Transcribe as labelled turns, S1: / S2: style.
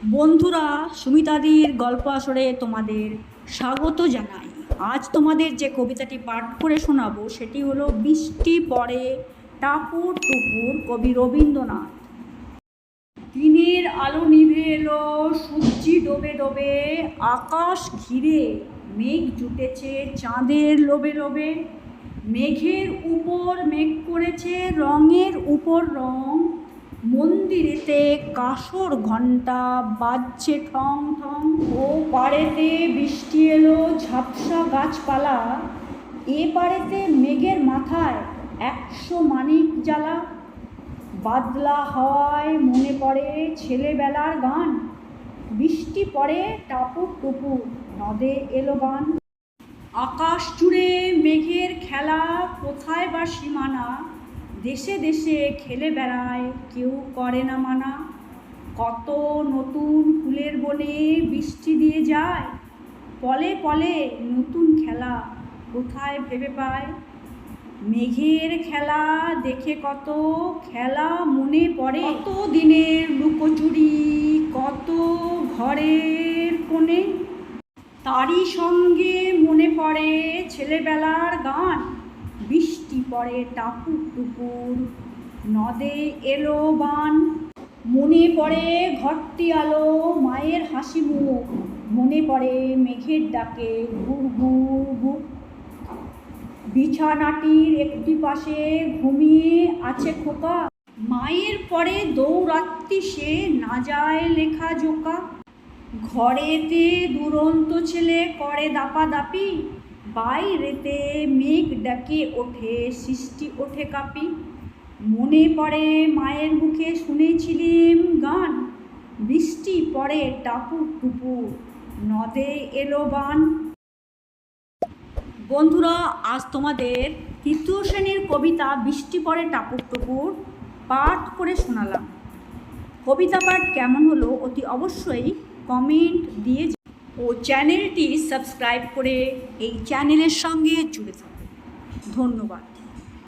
S1: বন্ধুরা, সুমিতাদির গল্প আসরে তোমাদের স্বাগত জানাই। আজ তোমাদের যে কবিতাটি পাঠ করে শোনাবো, সেটি হলো বৃষ্টি পড়ে টাপুর টুপুর কবি রবীন্দ্রনাথ। দিনের আলো নিভে এলো, সূর্যি ডোবে ডোবে, আকাশ ঘিরে মেঘ জুটেছে চাঁদের লোবে লোবে মেঘের উপর মেঘ করেছে, রঙের উপর রং মন্দিরেতে কাসর ঘণ্টা বাজছে ঠং ঠং। ও পাড়েতে বৃষ্টি এলো, ঝাপসা গাছপালা। এ পাড়েতে মেঘের মাথায় একশো মানিক জ্বালা। বাদলা হওয়ায় মনে পড়ে ছেলেবেলার গান। বৃষ্টি পড়ে টাপুর টুপুর, নদে এলো গান আকাশ জুড়ে মেঘের খেলা, কোথায় বা সীমানা? দেশে দেশে খেলে বেড়ায়, কেউ করে না মানা। কত নতুন ফুলের বনে বৃষ্টি দিয়ে যায়, পলে পলে নতুন খেলা কোথায় ভেবে পায়? মেঘের খেলা দেখে কত খেলা মনে পড়ে। কত দিনের লুকোচুরি, কত ঘরের কোণে। তারই সঙ্গে মনে পড়ে ছেলেবেলার গান। বৃষ্টি পড়ে টাপুর টুপুর নদে এলো বান। মনে পড়ে ঘরটি আলো, মায়ের হাসি মুখ। মনে পড়ে মেঘের ডাকে ঘুর ঘুর ঘুর বিছানাটির একটি পাশে ঘুমিয়ে আছে খোকা। মায়ের পরে দৌড়াত্তি সে, না যায় লেখা জোকা। ঘরেতে দুরন্ত ছেলে করে দাপাদাপি। বাইরেতে মেঘ ডাকে ওঠে, সৃষ্টি ওঠে কাপি। মনে পড়ে মায়ের মুখে শুনেছিলিম গান। বৃষ্টি পড়ে টাপুর টুপুর নদে এলো বান। বন্ধুরা, আজ তোমাদের তৃতীয় শ্রেণির কবিতা বৃষ্টি পড়ে টাপুর টুপুর পাঠ করে শোনালাম। কবিতা পাঠ কেমন হলো অতি অবশ্যই কমেন্ট দিয়ে ও চ্যানেলটি সাবস্ক্রাইব করে এই চ্যানেলের সঙ্গে জুড়ে থাকুন। ধন্যবাদ।